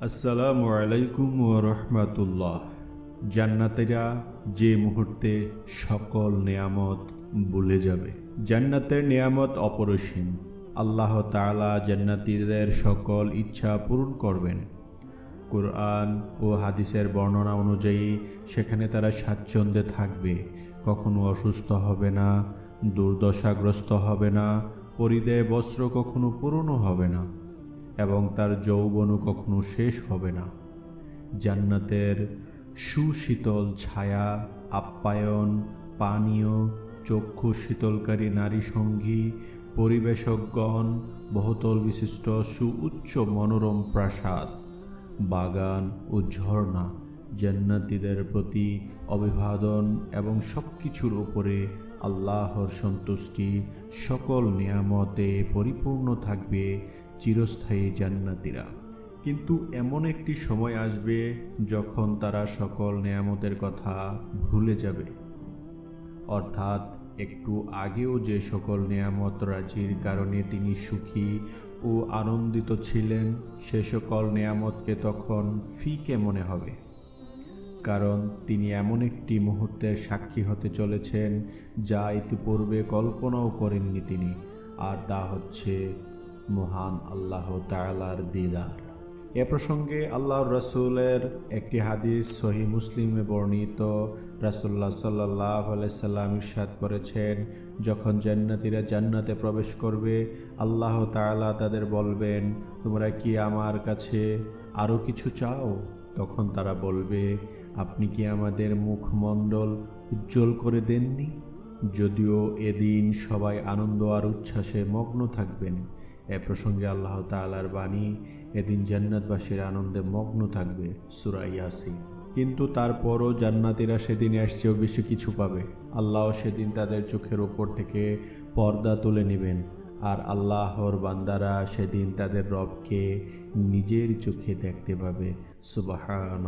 আসসালামু আলাইকুম ও রহমাতুল্লাহ জান্নাতেরা যে মুহূর্তে সকল নেয়ামত ভুলে যাবে। জান্নাতের নেয়ামত অপরসীম। আল্লাহ তাআলা জান্নাতীদের সকল ইচ্ছা পূরণ করবেন। কোরআন ও হাদিসের বর্ণনা অনুযায়ী সেখানে তারা স্বাচ্ছন্দ্যে থাকবে। কখনো অসুস্থ হবে না, দুর্দশাগ্রস্ত হবে না পরিদেয় বস্ত্র কখনো পুরনো হবে না। এবং তার যৌবনও কখনো শেষ হবে না। জান্নাতের সুশীতল ছায়া, আপ্যায়ন, পানীয়, চক্ষু শীতলকারী নারী সঙ্গী পরিবেশকগণ বহুতল বিশিষ্ট সুউচ্চ মনোরম প্রাসাদ, বাগান ও ঝর্ণা জান্নাতীদের প্রতি অভিবাদন এবং সব কিছুর উপরে আল্লাহর সন্তুষ্টি সকল নিয়ামতে পরিপূর্ণ থাকবে চিরস্থায়ী জান্নাতীরা। কিন্তু এমন একটি সময় আসবে যখন তারা সকল নেয়ামতের কথা ভুলে যাবে। অর্থাৎ একটু আগেও যে সকল নেয়ামত রাজির কারণে তিনি সুখী ও আনন্দিত ছিলেন, সে সকল নেয়ামতকে তখন ফিকে মনে হবে। কারণ তিনি এমন একটি মুহূর্তের সাক্ষী হতে চলেছেন যা ইতিপূর্বে কল্পনাও করেননি তিনি, আর তা হচ্ছে মহান আল্লাহ তাআলার দিদার। এ প্রসঙ্গে আল্লাহ রসুলের একটি হাদিস সহি মুসলিমে বর্ণিত। রাসুল্লাহ সাল্লাহ সাল্লাম ইরশাদ করেছেন, যখন জান্নাতিরা জান্নাতে প্রবেশ করবে, আল্লাহ তাআলা তাদের বলবেন, তোমরা কি আমার কাছে আরও কিছু চাও? তখন তারা বলবে, আপনি কি আমাদের মুখমণ্ডল উজ্জ্বল করে দেননি? যদিও এদিন সবাই আনন্দ আর উচ্ছ্বাসে মগ্ন থাকবেন। এ প্রসঙ্গে আল্লাহ তাআলার বাণী, এদিন জান্নাতবাসীর আনন্দে মগ্ন থাকবে। সুরা ইয়াসিন। কিন্তু তারপরও জান্নাতিরা সেদিন এসছেও বেশি কিছু পাবে। আল্লাহ সেদিন তাদের চোখের ওপর থেকে পর্দা তুলে নেবেন। আর আল্লাহর বান্দারা সেদিন তাদের রবকে নিজের চোখে দেখতে পাবে। সুবাহান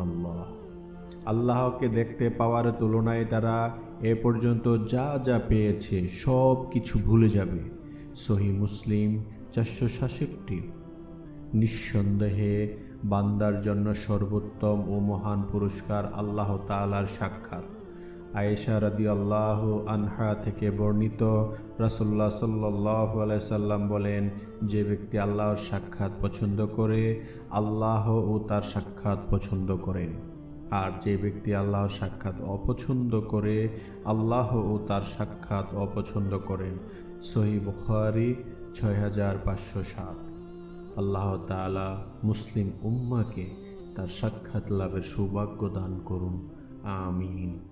আল্লাহকে দেখতে পাওয়ার তুলনায় তারা এ পর্যন্ত যা যা পেয়েছে সব কিছু ভুলে যাবে। সহি মুসলিম চারশো সাতষট্টি। নিঃসন্দেহে বান্দার জন্য সর্বোত্তম ও মহান পুরস্কার আল্লাহ তালার সাক্ষাৎ। আয়েশা রাদি আল্লাহ আনহা থেকে বর্ণিত রাসল্লাহ সাল্লাহ সাল্লাম বলেন, যে ব্যক্তি আল্লাহর সাক্ষাৎ পছন্দ করে, আল্লাহ ও তার সাক্ষাৎ পছন্দ করেন। আর যে ব্যক্তি আল্লাহর সাক্ষাৎ অপছন্দ করে, আল্লাহ ও তার সাক্ষাৎ অপছন্দ করেন। সহি বুখারি ছয় হাজার পাঁচশো সাত। আল্লাহ তালা মুসলিম উম্মাকে তার সাক্ষাৎ লাভের সৌভাগ্য দান করুন। আমিন।